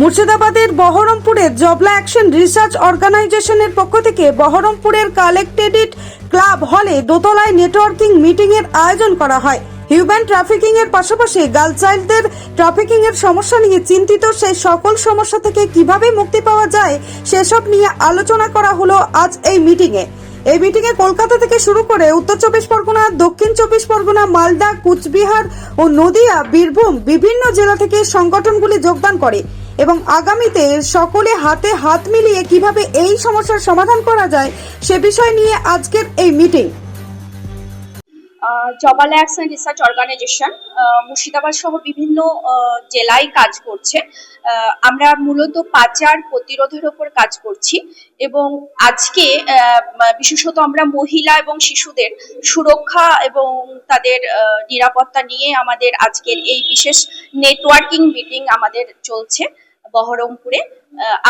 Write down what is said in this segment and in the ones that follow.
মুর্শিদাবাদের বহরমপুরের জবলা action research অর্গানাইজেশনের পক্ষ থেকে বহরমপুরের কালেক্টেডিট ক্লাব হলে দোতলায় নেটওয়ার্কিং মিটিং এর আয়োজন করা হয়। হিউম্যান ট্রাফিকিং এর পাশাপাশি গার্ল চাইল্ডদের ট্রাফিকিং এর সমস্যা নিয়ে চিন্তিত সেই সকল সমস্যা থেকে কীভাবে মুক্তি পাওয়া যায় সেসব নিয়ে আলোচনা করা হলো আজ এই মিটিং এ এই মিটিংয়ে কলকাতা থেকে শুরু করে উত্তর চব্বিশ পরগনা, দক্ষিণ চব্বিশ পরগনা, মালদা, কুচবিহার ও নদিয়া, বীরভূম বিভিন্ন জেলা থেকে সংগঠনগুলি যোগদান করে। এবং আগামীতে সকলে হাতে হাত মিলিয়ে কীভাবে এই সমস্যার সমাধান করা যায় সে বিষয় নিয়ে আজকের এই meeting Jabala action research organisation Murshidabad সহ বিভিন্ন জেলায় কাজ করছে। আমরা মূলত পাচার প্রতিরোধের ওপর কাজ করছি এবং আজকে বিশেষত আমরা মহিলা এবং শিশুদের সুরক্ষা এবং তাদের নিরাপত্তা নিয়ে আমাদের আজকের এই বিশেষ নেটওয়ার্কিং মিটিং আমাদের চলছে। বহরমপুরে।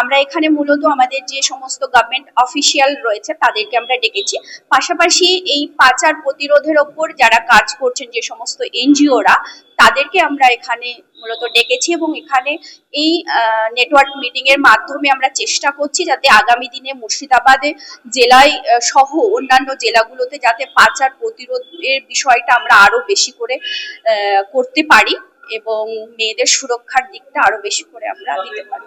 আমরা এখানে মূলত আমাদের যে সমস্ত গভর্নমেন্ট অফিসিয়াল রয়েছে তাদেরকে আমরা ডেকেছি। পাশাপাশি এই পাচার প্রতিরোধের ওপর যারা কাজ করছেন যে সমস্ত এনজিওরা তাদেরকে আমরা এখানে মূলত ডেকেছি এবং এখানে এই নেটওয়ার্ক মিটিং এর মাধ্যমে আমরা চেষ্টা করছি যাতে আগামী দিনে মুর্শিদাবাদে জেলায় সহ অন্যান্য জেলাগুলোতে যাতে পাচার প্রতিরোধের বিষয়টা আমরা আরও বেশি করে করতে পারি। এবং মেয়েদের সুরক্ষার দিকটা আরও বেশি করে আমরা দিতে পারি।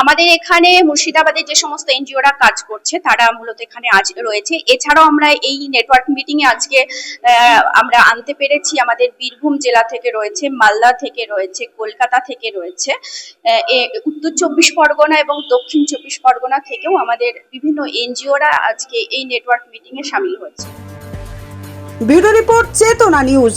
আমাদের এখানে মুর্শিদাবাদের যে সমস্ত এনজিওরা কাজ করছে, তারা মূলত এখানে আজ রয়েছে। এছাড়াও আমরা এই নেটওয়ার্ক মিটিং এ আজকে আমরা আনতে পেরেছি আমাদের বীরভূম জেলা থেকে রয়েছে, মালদা থেকে রয়েছে, কলকাতা থেকে রয়েছে উত্তর চব্বিশ পরগনা এবং দক্ষিণ চব্বিশ পরগনা থেকেও আমাদের বিভিন্ন এনজিওরা আজকে এই নেটওয়ার্ক মিটিং এ সামিল হয়েছে। Bureau report, Chetana news.